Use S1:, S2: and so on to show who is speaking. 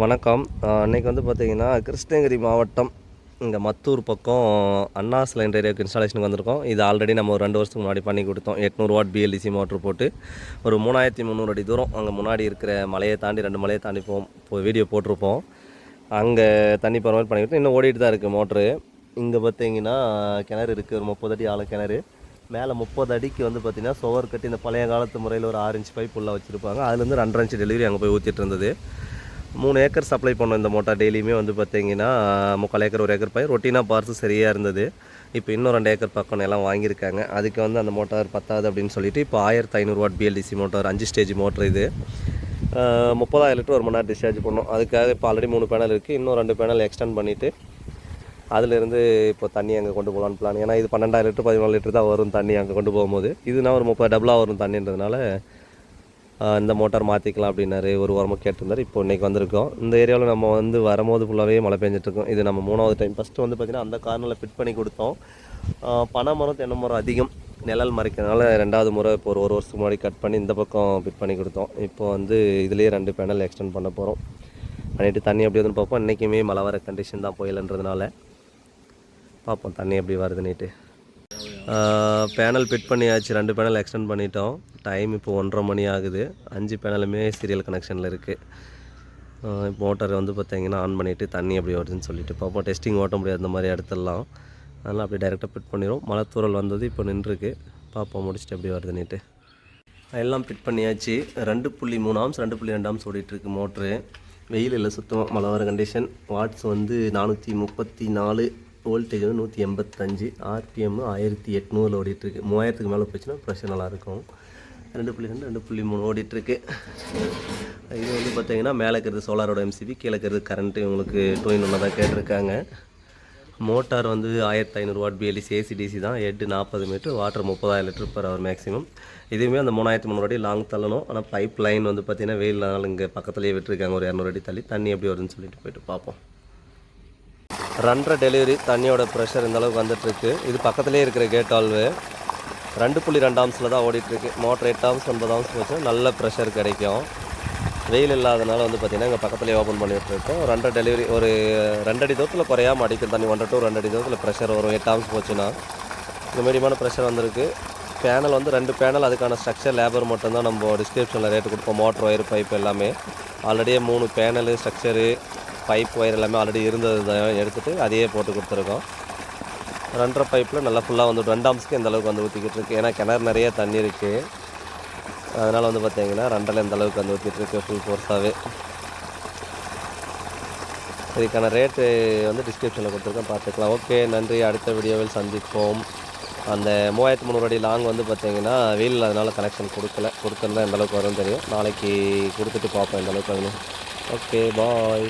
S1: வணக்கம். அன்றைக்கி வந்து பார்த்திங்கன்னா கிருஷ்ணகிரி மாவட்டம் இங்கே மத்தூர் பக்கம் அண்ணா சிலிண்டர் இன்ஸ்டாலேஷனுக்கு வந்திருக்கோம். இது ஆல்ரெடி நம்ம ஒரு ரெண்டு வருஷத்துக்கு முன்னாடி பண்ணி கொடுத்தோம். எட்நூறு வாட் பிஎல்டிசி மோட்ரு போட்டு ஒரு மூணாயிரத்தி முந்நூறு அடி தூரம் அங்கே முன்னாடி இருக்கிற மலையை தாண்டி ரெண்டு மலையை தாண்டி போவோம். இப்போ வீடியோ போட்டிருப்போம். அங்கே தண்ணி போகிற மாதிரி பண்ணி கொடுத்தோம். இன்னும் ஓடிட்டு தான் இருக்குது மோட்ரு இங்கே பார்த்தீங்கன்னா கிணறு இருக்குது ஒரு முப்பது அடி ஆழ கிணறு. மேலே முப்பது அடிக்கு வந்து பார்த்திங்கன்னா சுவர் கட்டி இந்த பழைய காலத்து முறையில் ஒரு ஆறு இன்ச் பைப் உள்ள வச்சுருப்பாங்க. அதுலேருந்து ரெண்டரை இன்ச்சு டெலிவரி அங்கே போய் ஊற்றிட்டு இருந்தது. மூணு ஏக்கர் சப்ளை பண்ணோம் இந்த மோட்டார் டெய்லியுமே வந்து பார்த்தீங்கன்னா முக்கால் ஏக்கர் ஒரு ஏக்கர் பயிர். ரொட்டீனாக பார்த்து சரியாக இருந்தது. இப்போ இன்னும் ரெண்டு ஏக்கர் பக்கம் எல்லாம் வாங்கியிருக்காங்க. அதுக்கு வந்து அந்த மோட்டார் பத்தாது அப்படின்னு சொல்லிட்டு இப்போ ஆயிரத்தி ஐநூறுவா பிஎல்டிசி மோட்டார் அஞ்சு ஸ்டேஜ் மோட்டர் இது. முப்பதாயிரம் லிட்டர் ஒரு மணி நேரம் டிஸ்சார்ஜ் பண்ணோம். அதுக்காக இப்போ ஆல்ரெடி மூணு பேனல் இருக்குது இன்னும் ரெண்டு பேனல் எக்ஸ்டெண்ட் பண்ணிவிட்டு அதுலேருந்து இப்போ தண்ணி அங்கே கொண்டு போகலான்னு பிளான் ஏன்னா இது பன்னெண்டாயிரம் லிட்டர் பதிமூணு லிட்டர் தான் வரும் தண்ணி அங்கே கொண்டு போகும்போது. இதுனா ஒரு முப்பது டபுளாக வரும் தண்ணின்றதுனால இந்த மோட்டார் மாற்றிக்கலாம் அப்படின்னாரு. ஒரு உரமாக கேட்டிருந்தார். இப்போ இன்றைக்கி வந்திருக்கோம். இந்த ஏரியாவில் நம்ம வந்து வரும்போது ஃபுல்லாகவே மழை பெஞ்சிட்ருக்கோம். இது நம்ம மூணாவது டைம் ஃபஸ்ட்டு வந்து பார்த்திங்கன்னா அந்த கார்னரில் ஃபிட் பண்ணி கொடுத்தோம். பனை மரம் தென்னை மரம் அதிகம். நிழல் மறைக்கிறதுனால ரெண்டாவது முறை இப்போ ஒரு ஒரு வருஷத்துக்கு முன்னாடி கட் பண்ணி இந்த பக்கம் ஃபிட் பண்ணி கொடுத்தோம். இப்போ வந்து இதுலேயே ரெண்டு பேனல் எக்ஸ்டெண்ட் பண்ண போகிறோம் பண்ணிவிட்டு தண்ணி எப்படி வந்து பார்ப்போம். இன்றைக்குமே மழை வர கண்டிஷன் தான் புயலுன்றதுனால. பார்ப்போம் தண்ணி எப்படி வருதுன்னுட்டு. பேனல் ஃபிட் பண்ணியாச்சு. ரெண்டு பேனல் எக்ஸ்டெண்ட் பண்ணிட்டோம். டைம் இப்போ ஒன்றரை மணி ஆகுது. அஞ்சு பேனலுமே சீரியல் கனெக்ஷனில் இருக்குது இப்போ மோட்டார் வந்து பார்த்தீங்கன்னா ஆன் பண்ணிவிட்டு தண்ணி எப்படி வருதுன்னு சொல்லிட்டு பார்ப்போம் டெஸ்டிங் ஓட்ட முடியாது. அந்த மாதிரி இடத்துலலாம் அதனால் அப்படியே டைரெக்டாக ஃபிட் பண்ணிடும் மழை தூரல் வந்தது இப்போ நின்றுருக்கு. பார்ப்போம் முடிச்சுட்டு எப்படி வருதுன்னுட்டு. எல்லாம் ஃபிட் பண்ணியாச்சு. ரெண்டு புள்ளி மூணு ஆம்ஸ் ரெண்டு புள்ளி ரெண்டு ஆம்ஸ் ஓடிட்டுருக்கு மோட்ரு வெயில் இல்லை சுத்தமாக மழை வர கண்டிஷன் வாட்ஸ் வந்து நானூற்றி முப்பத்தி நாலு வோல்டேஜ் வந்து நூற்றி எண்பத்தஞ்சு ஆர்பிஎம் ஆயிரத்தி எட்நூறில் ஓடிட்டுருக்கு மூவாயிரத்துக்கு மேலே போச்சுன்னா ப்ரெஷர் நல்லாயிருக்கும் ரெண்டு புள்ளி ரெண்டு ரெண்டு புள்ளி மூணு ஓடிட்டுருக்கு. இது வந்து பார்த்தீங்கன்னா மேலே இருக்கிறது சோலாரோட எம்சிபி கீழே இருக்கிறது கரண்ட்டு உங்களுக்கு டூயின் ஒன்று தான் கேட்டிருக்காங்க. மோட்டார் வந்து ஆயிரத்தி ஐநூறு வாட் பிஎல்டிசி ஏசிடிசி தான். ஹெட்டு நாற்பது மீட்ரு வாட்டர் முப்பதாயிரம் லிட்டர் பர் ஹவர் மேக்ஸிமம் இதுவுமே அந்த மூணாயிரத்தி முந்நூறு அடி லாங் தள்ளணும். ஆனால் பைப் லைன் வந்து பார்த்தீங்கன்னா வெயில் நாள் இங்கே பக்கத்துலேயே விட்டுருக்காங்க. ஒரு இரநூறு அடி தள்ளி. தண்ணி எப்படி வருதுன்னு சொல்லிட்டு போயிட்டு பார்ப்போம். ரன்ற டெலிவரி தண்ணியோட ப்ரெஷர் இந்த அளவுக்கு வந்துட்டுருக்கு. இது பக்கத்துலேயே இருக்கிற கேட் ஆல்வு ரெண்டு புள்ளி ரெண்டு ஆம்ஸில் தான் ஓடிட்டுருக்கு. மோட்டர் எட்டு ஆம்ஸ் ஒன்பது ஆம்ஸ் வச்சு நல்ல ப்ரெஷர் கிடைக்கும். வெயில் இல்லாதனால வந்து பார்த்திங்கன்னா இங்கே பக்கத்துலேயே ஓப்பன் பண்ணிகிட்டு இருக்கோம் ரெண்டரை டெலிவரி ஒரு ரெண்டடி தூரத்தில் குறையாமல் அடிக்கும் தண்ணி ஒன்றரை டூ ரெண்டடி தூரத்தில் ப்ரெஷர் வரும் எட்டு ஆம்ஸ் போச்சுன்னா இந்த மீடியமான ப்ரெஷர் வந்திருக்கு. பேனல் வந்து ரெண்டு பேனல் அதுக்கான ஸ்ட்ரக்சர் லேபர் மட்டும்தான் நம்ம டிஸ்கிரிப்ஷனில் ரேட்டு கொடுப்போம். மோட்டர் ஒயர் பைப் எல்லாமே. ஆல்ரெடியே மூணு பேனலு ஸ்ட்ரக்சரு பைப் ஒயர் எல்லாமே ஆல்ரெடி இருந்தது தான் எடுத்துகிட்டு அதையே போட்டு கொடுத்துருக்கோம். ரெண்டரை பைப்பில் நல்லா ஃபுல்லாக வந்து ரெண்டு ஆம்ஸ்க்கு இந்த அளவுக்கு வந்து ஊற்றிக்கிட்டு இருக்கு ஏன்னா கிணறு நிறைய தண்ணி இருக்குது அதனால் வந்து பார்த்திங்கன்னா ரெண்டில் இந்த அளவுக்கு வந்து ஊற்றிட்டுருக்கு ஃபுல் ஃபோர்ஸாகவே இதுக்கான ரேட்டு வந்து டிஸ்கிரிப்ஷனில் கொடுத்துருக்கேன். பார்த்துக்கலாம். ஓகே நன்றி. அடுத்த வீடியோவில் சந்திப்போம். அந்த மூவாயிரத்து முந்நூறு அடி லாங் வந்து பார்த்தீங்கன்னா வெயில் அதனால் கனெக்ஷன் கொடுக்கல. கொடுத்துருந்தா எந்தளவுக்கு வரும்னு தெரியும். நாளைக்கு கொடுத்துட்டு பார்ப்போம் எந்தளவுக்கு வந்து ஓகே பாய்